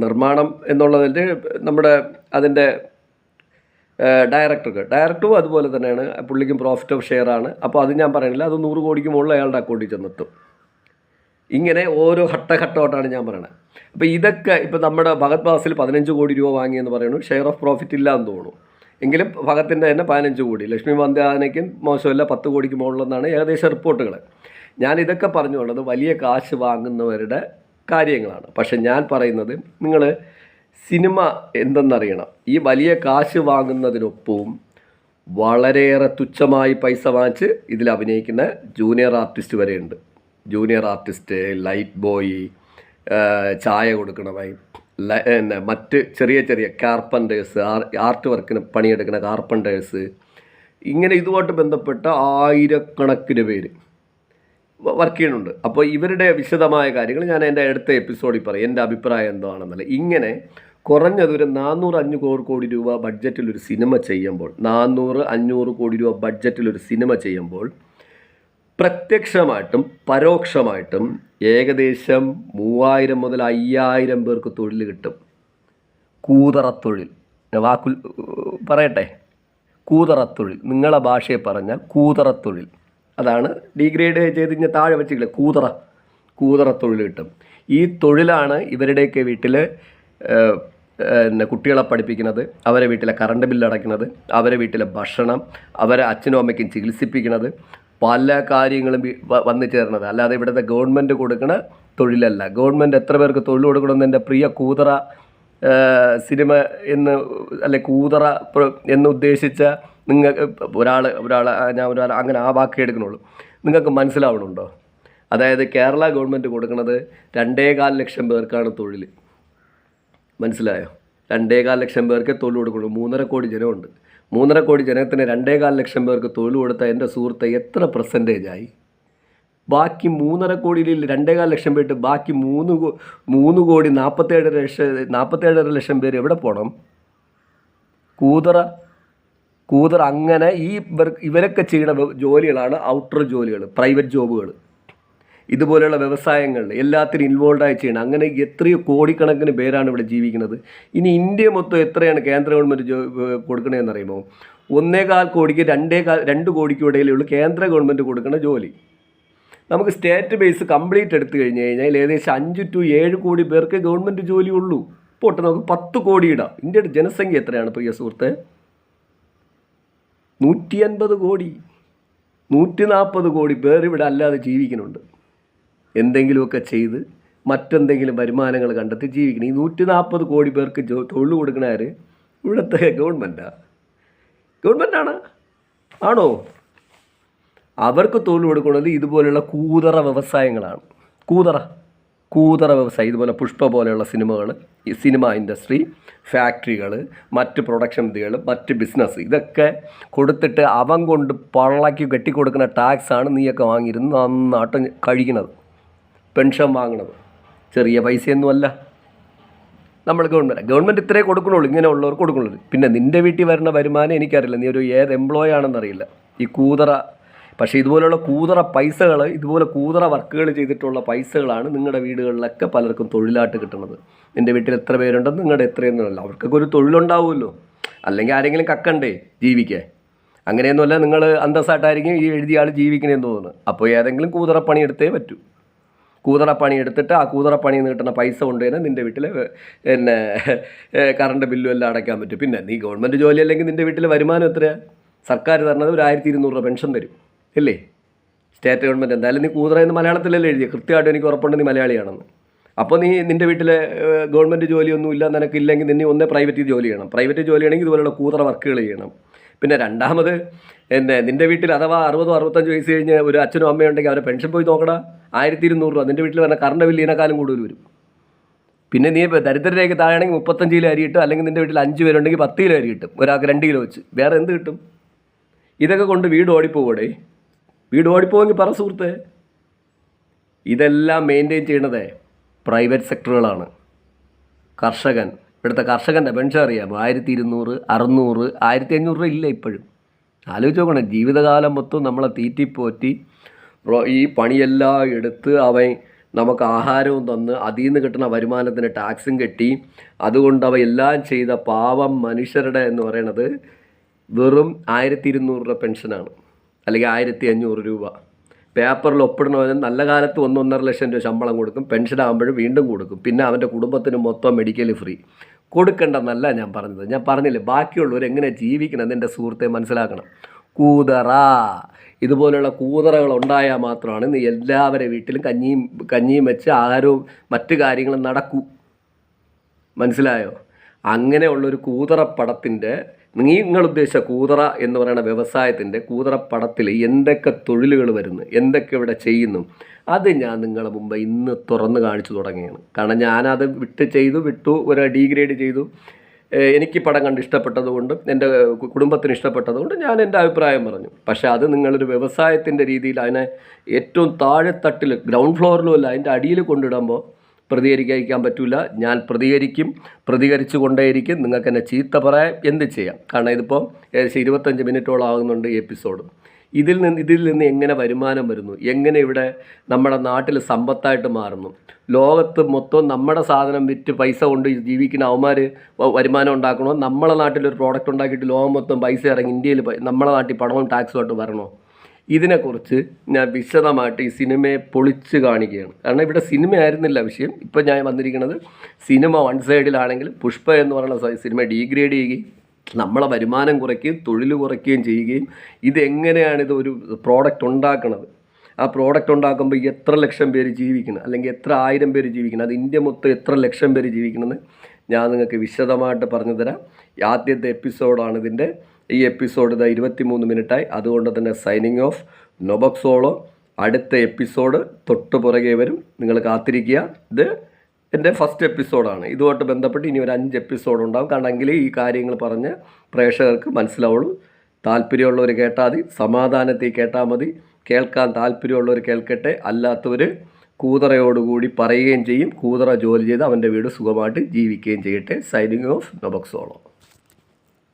നിർമ്മാണം എന്നുള്ളതിൽ നമ്മുടെ അതിന്റെ ഡയറക്ടർക്ക്. ഡയറക്ടറും അതുപോലെ തന്നെയാണ്. പുള്ളിക്കും പ്രോഫിറ്റ് ഓഫ് ഷെയർ ആണ്. അപ്പോൾ അത് ഞാൻ പറയണില്ല അത് നൂറ് കോടിക്ക് മുകളിൽ അയാളുടെ അക്കൗണ്ടിൽ ചെന്നെത്തും. ഇങ്ങനെ ഓരോ ഘട്ടഘട്ടമായിട്ടാണ് ഞാൻ പറയുന്നത് അപ്പോൾ ഇതൊക്കെ ഇപ്പോൾ നമ്മുടെ ഭഗത് ബാസിൽ പതിനഞ്ച് കോടി രൂപ വാങ്ങിയെന്ന് പറയുന്നു. ഷെയർ ഓഫ് പ്രോഫിറ്റ് ഇല്ല എന്ന് തോന്നുന്നു. എങ്കിലും ഭഗത്തിന്റെ തന്നെ പതിനഞ്ച് കോടി. ലക്ഷ്മി മന്ദാനയ്ക്കും മോശമല്ല പത്ത് കോടിക്ക് മുകളിലെന്നാണ് ഏകദേശം റിപ്പോർട്ടുകൾ ഞാൻ ഇതൊക്കെ പറഞ്ഞുകൊണ്ടത് വലിയ കാശ് വാങ്ങുന്നവരുടെ കാര്യങ്ങളാണ്. പക്ഷെ ഞാൻ പറയുന്നത് നിങ്ങൾ സിനിമ എന്തെന്നറിയണം. ഈ വലിയ കാശ് വാങ്ങുന്നതിനൊപ്പവും വളരെയേറെ തുച്ഛമായി പൈസ വാങ്ങിച്ച് ഇതിൽ അഭിനയിക്കുന്ന ജൂനിയർ ആർട്ടിസ്റ്റ് വരെയുണ്ട് ജൂനിയർ ആർട്ടിസ്റ്റ് ലൈറ്റ് ബോയ് ചായ കൊടുക്കണമായി മറ്റ് ചെറിയ ചെറിയ കാർപ്പന്റേഴ്സ് ആർട്ട് വർക്കിന് പണിയെടുക്കുന്ന കാർപ്പന്റേഴ്സ് ഇങ്ങനെ ഇതുമായിട്ട് ബന്ധപ്പെട്ട ആയിരക്കണക്കിന് പേര്. വർക്ക് ചെയ്യുന്നുണ്ട്. അപ്പോൾ ഇവരുടെ വിശദമായ കാര്യങ്ങൾ ഞാൻ എന്റെ അടുത്ത എപ്പിസോഡിൽ പറയും. എന്റെ അഭിപ്രായം എന്താണെന്നല്ല? ഇങ്ങനെ കുറഞ്ഞത് ഒരു നാനൂറ് അഞ്ഞൂറ് കോടി രൂപ ബഡ്ജറ്റിൽ ഒരു സിനിമ ചെയ്യുമ്പോൾ നാനൂറ് അഞ്ഞൂറ് കോടി രൂപ ബഡ്ജറ്റിൽ ഒരു സിനിമ ചെയ്യുമ്പോൾ പ്രത്യക്ഷമായിട്ടും പരോക്ഷമായിട്ടും ഏകദേശം മൂവായിരം മുതൽ അയ്യായിരം പേർക്ക് തൊഴിൽ കിട്ടും. കൂതറത്തൊഴിൽ വാക്കു പറയട്ടെ? കൂതറത്തൊഴിൽ നിങ്ങളെ ഭാഷയെ പറഞ്ഞാൽ കൂതറത്തൊഴിൽ അതാണ് ഡീഗ്രേഡ് ചെയ്ത് ഇങ്ങനെ താഴെ വെച്ചില്ല കൂതറ. കൂതറ തൊഴിൽ കിട്ടും. ഈ തൊഴിലാണ് ഇവരുടെയൊക്കെ വീട്ടിൽ പിന്നെ കുട്ടികളെ പഠിപ്പിക്കുന്നത് അവരെ വീട്ടിലെ കറണ്ട് ബില്ല് അടയ്ക്കുന്നത് അവരെ വീട്ടിലെ ഭക്ഷണം അവരെ അച്ഛനും അമ്മയ്ക്കും ചികിത്സിപ്പിക്കുന്നത് പല കാര്യങ്ങളും വന്നു ചേർന്നത്. അല്ലാതെ ഇവിടുത്തെ ഗവൺമെന്റ് കൊടുക്കുന്ന തൊഴിലല്ല. ഗവൺമെന്റ് എത്ര പേർക്ക് തൊഴിൽ കൊടുക്കണമെന്ന് എന്റെ പ്രിയ കൂതറ സിനിമ എന്ന് അല്ലെ കൂതറ എന്ന് ഉദ്ദേശിച്ച നിങ്ങൾക്ക് ഒരാൾ ഒരാൾ ഞാൻ ഒരാൾ അങ്ങനെ ആ വാക്ക് എടുക്കണുള്ളൂ. നിങ്ങൾക്ക് മനസ്സിലാവണുണ്ടോ? അതായത് കേരള ഗവൺമെന്റ് കൊടുക്കുന്നത് രണ്ടേകാൽ ലക്ഷം പേർക്കാണ് തൊഴിൽ മനസ്സിലായോ? രണ്ടേകാൽ ലക്ഷം പേർക്ക് തൊഴിൽ കൊടുക്കുള്ളൂ മൂന്നര കോടി ജനമുണ്ട്. മൂന്നര കോടി ജനത്തിന് രണ്ടേകാൽ ലക്ഷം പേർക്ക് തൊഴിൽ കൊടുത്ത എന്റെ സുഹൃത്തെ എത്ര പെർസെന്റേജായി ബാക്കി മൂന്നര കോടിയിൽ രണ്ടേകാൽ ലക്ഷം പേരിട്ട് ബാക്കി മൂന്ന് മൂന്ന് കോടി നാൽപ്പത്തേഴ് ലക്ഷം നാൽപ്പത്തേഴര ലക്ഷം പേര് എവിടെ പോകണം കൂതറ കൂതറ അങ്ങനെ ഈ ഇവരൊക്കെ ചെയ്യുന്ന ജോലികളാണ് ഔട്ടർ ജോലികൾ പ്രൈവറ്റ് ജോബുകൾ. ഇതുപോലെയുള്ള വ്യവസായങ്ങളിൽ എല്ലാത്തിനും ഇൻവോൾവായി ചെയ്യണം അങ്ങനെ എത്രയോ കോടിക്കണക്കിന് പേരാണ് ഇവിടെ ജീവിക്കുന്നത്. ഇനി ഇന്ത്യ മൊത്തം എത്രയാണ് കേന്ദ്ര ഗവൺമെന്റ് ജോ കൊടുക്കണതെന്ന് അറിയുമോ? ഒന്നേകാൽ കോടിക്ക് രണ്ടേകാൽ രണ്ട് കോടിക്കും ഇടയിലുള്ള കേന്ദ്ര ഗവൺമെന്റ് കൊടുക്കുന്ന ജോലി. നമുക്ക് സ്റ്റേറ്റ് ബേസ് കംപ്ലീറ്റ് എടുത്തു കഴിഞ്ഞ് കഴിഞ്ഞാൽ ഏകദേശം അഞ്ച് ടു ഏഴ് കോടി പേർക്ക് ഗവൺമെന്റ് ജോലി ഉള്ളൂ പോട്ടെ നമുക്ക് പത്ത് കോടി ഇടാം. ഇന്ത്യയുടെ ജനസംഖ്യ എത്രയാണ് പ്രിയ സുഹൃത്തെ? നൂറ്റി അൻപത് കോടി നൂറ്റി നാൽപ്പത് കോടി പേർ ഇവിടെ അല്ലാതെ ജീവിക്കുന്നുണ്ട്. എന്തെങ്കിലുമൊക്കെ ചെയ്ത് മറ്റെന്തെങ്കിലും വരുമാനങ്ങൾ കണ്ടെത്തി ജീവിക്കണം. ഈ നൂറ്റി നാൽപ്പത് കോടി പേർക്ക് ജോ തൊഴിൽ കൊടുക്കണവർ ഇവിടുത്തെ ഗവൺമെന്റാണ് ഗവൺമെന്റാണ് ആണോ? അവർക്ക് തൊഴിൽ കൊടുക്കുന്നത് ഇതുപോലെയുള്ള കൂതറ വ്യവസായങ്ങളാണ്. കൂതറ. കൂതറ വ്യവസായം ഇതുപോലെ പുഷ്പ പോലെയുള്ള സിനിമകൾ ഈ സിനിമ ഇൻഡസ്ട്രി ഫാക്ടറികൾ മറ്റ് പ്രൊഡക്ഷൻ ഇതുകൾ മറ്റ് ബിസിനസ് ഇതൊക്കെ കൊടുത്തിട്ട് അവൻ കൊണ്ട് പള്ളക്കി കെട്ടിക്കൊടുക്കുന്ന ടാക്സാണ് നീയൊക്കെ വാങ്ങിയിരുന്ന് നന്നായിട്ട് കഴിക്കുന്നത്. പെൻഷൻ വാങ്ങണത്. ചെറിയ പൈസയൊന്നുമല്ല. നമ്മൾ ഗവൺമെന്റ് ഗവൺമെന്റ് ഇത്രേ കൊടുക്കണുള്ളൂ ഇങ്ങനെ ഉള്ളവർക്ക് കൊടുക്കണുള്ളൂ പിന്നെ നിന്റെ വീട്ടിൽ വരുന്ന വരുമാനം എനിക്കറിയില്ല. നീ ഒരു ഏത് എംപ്ലോയി ആണെന്നറിയില്ല. ഈ കൂതറ പക്ഷേ ഇതുപോലെയുള്ള കൂതറ പൈസകൾ ഇതുപോലെ കൂതറ വർക്കുകൾ ചെയ്തിട്ടുള്ള പൈസകളാണ് നിങ്ങളുടെ വീടുകളിലൊക്കെ പലർക്കും തൊഴിലായിട്ട് കിട്ടുന്നത്. നിന്റെ വീട്ടിൽ എത്ര പേരുണ്ടെന്ന് നിങ്ങളുടെ എത്രയെന്നല്ല അവർക്കൊക്കെ ഒരു തൊഴിലുണ്ടാവുമല്ലോ. അല്ലെങ്കിൽ ആരെങ്കിലും കക്കണ്ടേ ജീവിക്കേ അങ്ങനെയൊന്നുമല്ല നിങ്ങൾ അന്തസ്സായിട്ടായിരിക്കും ഈ എഴുതിയ ആൾ ജീവിക്കണമെന്ന് തോന്നുന്നു അപ്പോൾ ഏതെങ്കിലും കൂതറപ്പണി പണി എടുത്തേ പറ്റൂ. കൂതറപ്പണി എടുത്തിട്ട് ആ കൂതറപ്പണി നിന്ന് കിട്ടുന്ന പൈസ കൊണ്ട് തന്നെ നിന്റെ വീട്ടിൽ പിന്നെ കറണ്ട് ബില്ലും എല്ലാം അടയ്ക്കാൻ പറ്റും. പിന്നെ നീ ഗവൺമെന്റ് ജോലി അല്ലെങ്കിൽ നിന്റെ വീട്ടിൽ വരുമാനം എത്രയാണ് സർക്കാർ തരണത് ഒരു ആയിരത്തി ഇരുന്നൂറ് രൂപ പെൻഷൻ തരും. ഇല്ലേ? സ്റ്റേറ്റ് ഗവൺമെന്റ് എന്തായാലും നീ കൂതറ എന്ന് മലയാളത്തിലല്ലേ എഴുതിയ? കൃത്യമായിട്ട് എനിക്ക് ഉറപ്പുണ്ട് നീ മലയാളിയാണെന്ന്. അപ്പോൾ നീ നിന്റെ വീട്ടിലെ ഗവൺമെന്റ് ജോലിയൊന്നും ഇല്ല നിനക്കില്ലെങ്കിൽ നിന്നെ ഒന്നേ പ്രൈവറ്റ് ജോലി ചെയ്യണം. പ്രൈവറ്റ് ജോലി ആണെങ്കിൽ ഇതുപോലുള്ള കൂതറ വർക്കുകൾ ചെയ്യണം. പിന്നെ രണ്ടാമത് എന്നെ നിന്റെ വീട്ടിൽ അഥവാ അറുപതോ അറുപത്തഞ്ച് വയസ്സ് കഴിഞ്ഞ് ഒരു അച്ഛനും അമ്മയും ഉണ്ടെങ്കിൽ അവരെ പെൻഷൻ പോയി നോക്കടാ. ആയിരത്തി ഇരുന്നൂറ് രൂപ. നിന്റെ വീട്ടിൽ വരുന്ന കറണ്ട് ബില്ല് ഇതിനേക്കാളും കൂടുതൽ വരും. പിന്നെ നീ ദരിദ്രരേഖ താഴെയാണെങ്കിൽ മുപ്പത്തഞ്ച് കിലോ അരി കിട്ടും അല്ലെങ്കിൽ നിന്റെ വീട്ടിൽ അഞ്ച് പേരുണ്ടെങ്കിൽ പത്ത് കിലോ അരി കിട്ടും ഒരാൾക്ക് രണ്ട് കിലോ വെച്ച്. വേറെ എന്ത് കിട്ടും? ഇതൊക്കെ കൊണ്ട് വീട് ഓടിപ്പോകൂടെ വീട് ഓടിപ്പോവെങ്കിൽ പറ സുഹൃത്തെ. ഇതെല്ലാം മെയിന്റെയിൻ ചെയ്യണത് പ്രൈവറ്റ് സെക്ടറുകളാണ് കർഷകൻ ഇവിടുത്തെ കർഷകന്റെ പെൻഷൻ അറിയാമോ? ആയിരത്തി ഇരുന്നൂറ് അറുന്നൂറ് ആയിരത്തി അഞ്ഞൂറ് ഇല്ല ഇപ്പോഴും. ആലോചിച്ച് നോക്കണം ജീവിതകാലം മൊത്തം നമ്മളെ തീറ്റിപ്പോറ്റി ഈ പണിയെല്ലാം എടുത്ത് അവൻ നമുക്ക് ആഹാരവും തന്ന് അതിൽ നിന്ന് കിട്ടുന്ന വരുമാനത്തിന് ടാക്സും കെട്ടി അതുകൊണ്ട് അവ എല്ലാം ചെയ്ത പാവം മനുഷ്യരുടെ എന്ന് പറയണത് വെറും ആയിരത്തി ഇരുന്നൂറ് രൂപ പെൻഷനാണ് അല്ലെങ്കിൽ ആയിരത്തി അഞ്ഞൂറ് രൂപ. പേപ്പറിൽ ഒപ്പിടണവന് നല്ല കാലത്ത് ഒന്നൊന്നര ലക്ഷം രൂപ ശമ്പളം കൊടുക്കും. പെൻഷൻ ആകുമ്പോഴും വീണ്ടും കൊടുക്കും. പിന്നെ അവന്റെ കുടുംബത്തിന് മൊത്തം മെഡിക്കൽ ഫ്രീ കൊടുക്കണ്ടെന്നല്ല ഞാൻ പറഞ്ഞത്. ഞാൻ പറഞ്ഞില്ലേ ബാക്കിയുള്ളവർ എങ്ങനെ ജീവിക്കണം എന്റെ സുഹൃത്തെ മനസ്സിലാക്കണം. കൂതറ. ഇതുപോലുള്ള കൂതറകൾ ഉണ്ടായാൽ മാത്രമാണ് നീ എല്ലാവരുടെ വീട്ടിലും കഞ്ഞിയും കഞ്ഞിയും വെച്ച് ആഹാരവും മറ്റു കാര്യങ്ങളും നടക്കൂ. മനസ്സിലായോ? അങ്ങനെയുള്ളൊരു കൂതറപ്പടത്തിന്റെ നിങ്ങൾ ഉദ്ദേശിച്ച കൂതറ എന്ന് പറയുന്ന വ്യവസായത്തിന്റെ കൂതറപ്പടത്തിൽ എന്തൊക്കെ തൊഴിലുകൾ വരുന്നു എന്തൊക്കെ ഇവിടെ ചെയ്യുന്നു അത് ഞാൻ നിങ്ങളെ മുമ്പ് ഇന്ന് തുറന്ന് കാണിച്ചു തുടങ്ങിയാണ് കാരണം ഞാനത് വിട്ട് ചെയ്തു വിട്ടു ഒരു ഡീഗ്രേഡ് ചെയ്തു. എനിക്ക് പടം കണ്ട് ഇഷ്ടപ്പെട്ടതുകൊണ്ട് എന്റെ കുടുംബത്തിന് ഇഷ്ടപ്പെട്ടതുകൊണ്ട് ഞാൻ എന്റെ അഭിപ്രായം പറഞ്ഞു. പക്ഷേ അത് നിങ്ങളൊരു വ്യവസായത്തിന്റെ രീതിയിൽ അതിനെ ഏറ്റവും താഴെത്തട്ടിൽ ഗ്രൗണ്ട് ഫ്ലോറിലും അല്ല അതിന്റെ അടിയിൽ കൊണ്ടിടുമ്പോൾ പ്രതികരിക്കാൻ പറ്റില്ല ഞാൻ പ്രതികരിക്കും പ്രതികരിച്ചു കൊണ്ടേയിരിക്കും നിങ്ങൾക്ക് എന്നെ ചീത്ത പറയാം എന്ത് ചെയ്യാം? കാരണം ഇതിപ്പോൾ ഏകദേശം ഇരുപത്തഞ്ച് മിനിറ്റോളം ആകുന്നുണ്ട് ഈ എപ്പിസോഡ്. ഇതിൽ നിന്ന് ഇതിൽ നിന്ന് എങ്ങനെ വരുമാനം വരുന്നു? എങ്ങനെ ഇവിടെ നമ്മുടെ നാട്ടിൽ സമ്പത്തായിട്ട് മാറുന്നു? ലോകത്ത് മൊത്തം നമ്മുടെ സാധനം വിറ്റ് പൈസ കൊണ്ട് ജീവിക്കുന്ന അവന്മാർ വരുമാനം ഉണ്ടാക്കണോ? നമ്മളെ നാട്ടിലൊരു പ്രോഡക്റ്റ് ഉണ്ടാക്കിയിട്ട് ലോകം മൊത്തം പൈസ ഇറങ്ങി ഇന്ത്യയിൽ നമ്മളെ നാട്ടിൽ പണവും ടാക്സുമായിട്ട് വരണോ? ഇതിനെക്കുറിച്ച് ഞാൻ വിശദമായിട്ട് ഈ സിനിമയെ പൊളിച്ച് കാണിക്കുകയാണ്. കാരണം ഇവിടെ സിനിമ ആയിരുന്നില്ല വിഷയം. ഇപ്പം ഞാൻ വന്നിരിക്കുന്നത് സിനിമ വൺ സൈഡിലാണെങ്കിൽ പുഷ്പ എന്ന് പറയുന്ന സിനിമ ഡീഗ്രേഡ് ചെയ്യുകയും നമ്മളെ വരുമാനം കുറയ്ക്കുകയും തൊഴിൽ കുറയ്ക്കുകയും ചെയ്യുകയും ഇതെങ്ങനെയാണ് ഇത് ഒരു പ്രോഡക്റ്റ് ഉണ്ടാക്കുന്നത്? ആ പ്രോഡക്റ്റ് ഉണ്ടാക്കുമ്പോൾ എത്ര ലക്ഷം പേര് ജീവിക്കണം അല്ലെങ്കിൽ എത്ര ആയിരം പേര് ജീവിക്കണം അത് ഇന്ത്യ മൊത്തം എത്ര ലക്ഷം പേര് ജീവിക്കണമെന്ന് ഞാൻ നിങ്ങൾക്ക് വിശദമായിട്ട് പറഞ്ഞു തരാം. ആദ്യത്തെ എപ്പിസോഡാണ് ഇതിന്റെ. ഈ എപ്പിസോഡ് ഇതാ ഇരുപത്തി മൂന്ന് മിനിറ്റായി. അതുകൊണ്ട് തന്നെ സൈനിങ് ഓഫ് നൊബക്സോളോ അടുത്ത എപ്പിസോഡ് തൊട്ട് പുറകെ വരും. നിങ്ങൾ കാത്തിരിക്കുക. ഇത് എന്റെ ഫസ്റ്റ് എപ്പിസോഡാണ് ഇതുമായിട്ട് ബന്ധപ്പെട്ട് ഇനി ഒരു അഞ്ച് എപ്പിസോഡ് ഉണ്ടാവും. കാരണം എങ്കിലേ ഈ കാര്യങ്ങൾ പറഞ്ഞ് പ്രേക്ഷകർക്ക് മനസ്സിലാവുള്ളൂ. താല്പര്യമുള്ളവർ കേട്ടാൽ മതി. സമാധാനത്തിൽ കേട്ടാൽ മതി. കേൾക്കാൻ താല്പര്യമുള്ളവർ കേൾക്കട്ടെ. അല്ലാത്തവർ കൂതറയോടുകൂടി പറയുകയും ചെയ്യും. കൂതറ ജോലി ചെയ്ത് അവന്റെ വീട് സുഖമായിട്ട് ജീവിക്കുകയും ചെയ്യട്ടെ. Signing off നൊബക്സോളോ